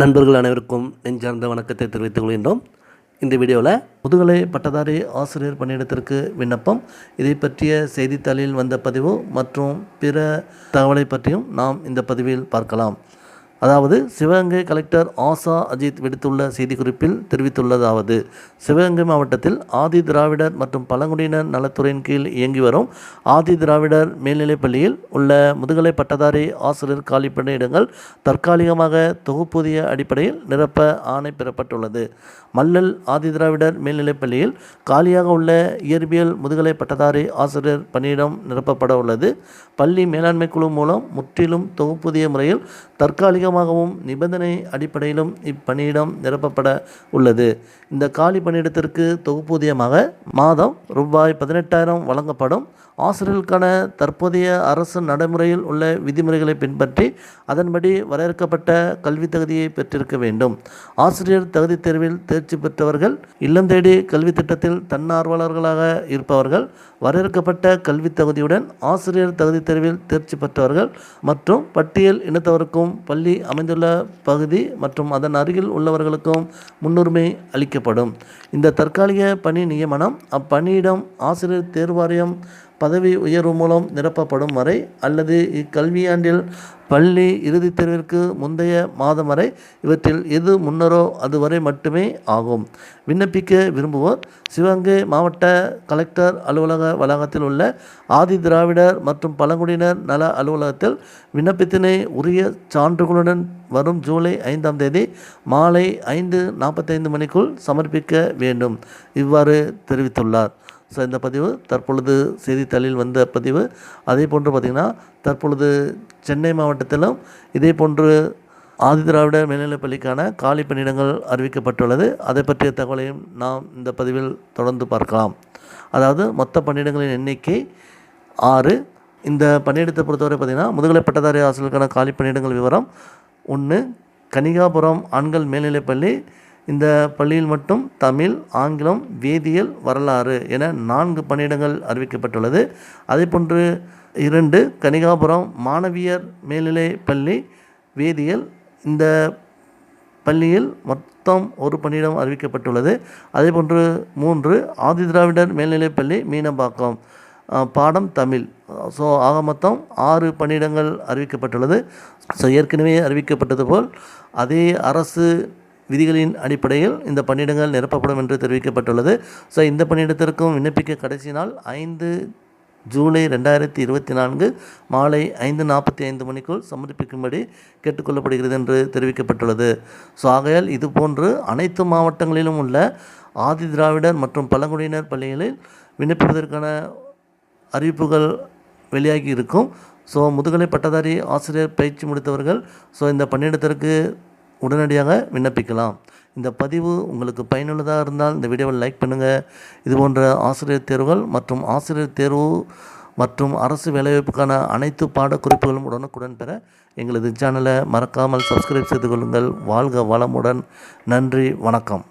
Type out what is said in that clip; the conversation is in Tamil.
நண்பர்கள் அனைவருக்கும் நெஞ்சார்ந்த வணக்கத்தை தெரிவித்துக் கொள்கின்றோம். இந்த வீடியோவில் முதுகலை பட்டதாரி ஆசிரியர் பணியிடத்திற்கு விண்ணப்பம் இதை பற்றிய செய்தித்தாளில் வந்த பதிவு மற்றும் பிற தகவலை பற்றியும் நாம் இந்த பதிவில் பார்க்கலாம். அதாவது சிவகங்கை கலெக்டர் ஆசா அஜித் விடுத்துள்ள செய்திக்குறிப்பில் தெரிவித்துள்ளதாவது சிவகங்கை மாவட்டத்தில் ஆதி திராவிடர் மற்றும் பழங்குடியினர் நலத்துறையின் கீழ் இயங்கி வரும் ஆதி திராவிடர் மேல்நிலைப்பள்ளியில் உள்ள முதுகலை பட்டதாரி ஆசிரியர் காலி இடங்கள் தற்காலிகமாக தொகுப்பூதிய அடிப்படையில் நிரப்ப ஆணை பெறப்பட்டுள்ளது. மல்லல் ஆதி திராவிடர் மேல்நிலைப்பள்ளியில் காலியாக உள்ள இயற்பியல் முதுகலை பட்டதாரி ஆசிரியர் பணியிடம் நிரப்பப்பட உள்ளது. பள்ளி மேலாண்மை குழு மூலம் முற்றிலும் தொகுப்பூதிய முறையில் தற்காலிக தற்காலிகமாகவும் நிபந்தனை அடிப்படையிலும் இப்பணியிடம் நிரப்பப்பட உள்ளது. இந்த காலி பணியிடத்திற்கு தொகுப்பூதியமாக மாதம் ரூபாய் பதினெட்டாயிரம் வழங்கப்படும். ஆசிரியர்களுக்கான தற்போதைய அரசு நடைமுறையில் உள்ள விதிமுறைகளை பின்பற்றி அதன்படி வரையறுக்கப்பட்ட கல்வித் தகுதியை பெற்றிருக்க வேண்டும். ஆசிரியர் தகுதி தேர்வில் தேர்ச்சி பெற்றவர்கள் இல்லம் தேடி கல்வி திட்டத்தில் தன்னார்வலர்களாக இருப்பவர்கள் வரையறுக்கப்பட்ட கல்வி தகுதியுடன் ஆசிரியர் தகுதி தேர்வில் தேர்ச்சி பெற்றவர்கள் மற்றும் பட்டியல் இனத்தவருக்கும் பள்ளி அமைந்துள்ள பகுதி மற்றும் அதன் அருகில் உள்ளவர்களுக்கும் முன்னுரிமை அளிக்கப்படும். இந்த தற்காலிக பணி நியமனம் அப்பணியிடம் ஆசிரியர் தேர்வாரியம் பதவி உயர்வு மூலம் நிரப்பப்படும் வரை அல்லது இக்கல்வியாண்டில் பள்ளி இறுதித் தேர்விற்கு முந்தைய மாதம் வரை இவற்றில் எது முன்னரோ அதுவரை மட்டுமே ஆகும். விண்ணப்பிக்க விரும்புவோர் சிவகங்கை மாவட்ட கலெக்டர் அலுவலக வளாகத்தில் உள்ள ஆதி திராவிடர் மற்றும் பழங்குடியினர் நல அலுவலகத்தில் விண்ணப்பத்தினை உரிய சான்றுகளுடன் வரும் ஜூலை ஐந்தாம் தேதி மாலை ஐந்து நாற்பத்தைந்து மணிக்குள் சமர்ப்பிக்க வேண்டும். இவ்வாறு தெரிவித்துள்ளார். ஸோ இந்த பதிவு தற்பொழுது செய்தித்தாளில் வந்த பதிவு. அதே போன்று பார்த்திங்கன்னா தற்பொழுது சென்னை மாவட்டத்திலும் இதே போன்று ஆதிதிராவிட மேல்நிலைப் பள்ளிக்கான காலி பணியிடங்கள் அறிவிக்கப்பட்டுள்ளது. அதை பற்றிய தகவலையும் நாம் இந்த பதிவில் தொடர்ந்து பார்க்கலாம். அதாவது மொத்த பணியிடங்களின் எண்ணிக்கை ஆறு. இந்த பணியிடத்தை பொறுத்தவரை பார்த்திங்கன்னா முதுகலை பட்டதாரி ஆசிரியர்களுக்கான காலி பணியிடங்கள் விவரம் ஒன்று. கனிகாபுரம் ஆண்கள் மேல்நிலைப்பள்ளி இந்த பள்ளியில் மட்டும் தமிழ் ஆங்கிலம் வேதியியல் வரலாறு என நான்கு பணியிடங்கள் அறிவிக்கப்பட்டுள்ளது. அதேபோன்று இரண்டு கனிகாபுரம் மாணவியர் மேல்நிலை பள்ளி வேதியியல். இந்த பள்ளியில் மொத்தம் ஒரு பணியிடம் அறிவிக்கப்பட்டுள்ளது. அதேபோன்று மூன்று ஆதிதிராவிடர் மேல்நிலைப் பள்ளி மீனம்பாக்கம். பாடம் தமிழ். ஸோ ஆக மொத்தம் ஆறு பணியிடங்கள் அறிவிக்கப்பட்டுள்ளது. ஸோ ஏற்கனவே அறிவிக்கப்பட்டது போல் அதே அரசு விதிகளின் அடிப்படையில் இந்த பணியிடங்கள் நிரப்பப்படும் என்று தெரிவிக்கப்பட்டுள்ளது. ஸோ இந்த பணியிடத்திற்கும் விண்ணப்பிக்க கடைசி நாள் ஐந்து ஜூலை ரெண்டாயிரத்தி இருபத்தி நான்கு மாலை ஐந்து நாற்பத்தி ஐந்து மணிக்குள் சமர்ப்பிக்கும்படி கேட்டுக்கொள்ளப்படுகிறது என்று தெரிவிக்கப்பட்டுள்ளது. ஸோ ஆகையால் இதுபோன்று அனைத்து மாவட்டங்களிலும் உள்ள ஆதி திராவிடர் மற்றும் பழங்குடியினர் பள்ளிகளில் விண்ணப்பிப்பதற்கான அறிவிப்புகள் வெளியாகி இருக்கும். ஸோ முதுகலை பட்டதாரி ஆசிரியர் பயிற்சி முடித்தவர்கள் ஸோ இந்த பணியிடத்திற்கு உடனடியாக விண்ணப்பிக்கலாம். இந்த பதிவு உங்களுக்கு பயனுள்ளதாக இருந்தால் இந்த வீடியோவை லைக் பண்ணுங்கள் இது போன்ற ஆசிரியர் தேர்வுகள் மற்றும் ஆசிரியர் தேர்வு மற்றும் அரசு வேலைவாய்ப்புக்கான அனைத்து பாடக்குறிப்புகளும் உடனுக்குடன் பெற எங்களது சேனலை மறக்காமல் சப்ஸ்கிரைப் செய்து கொள்ளுங்கள். வாழ்க வளமுடன். நன்றி வணக்கம்.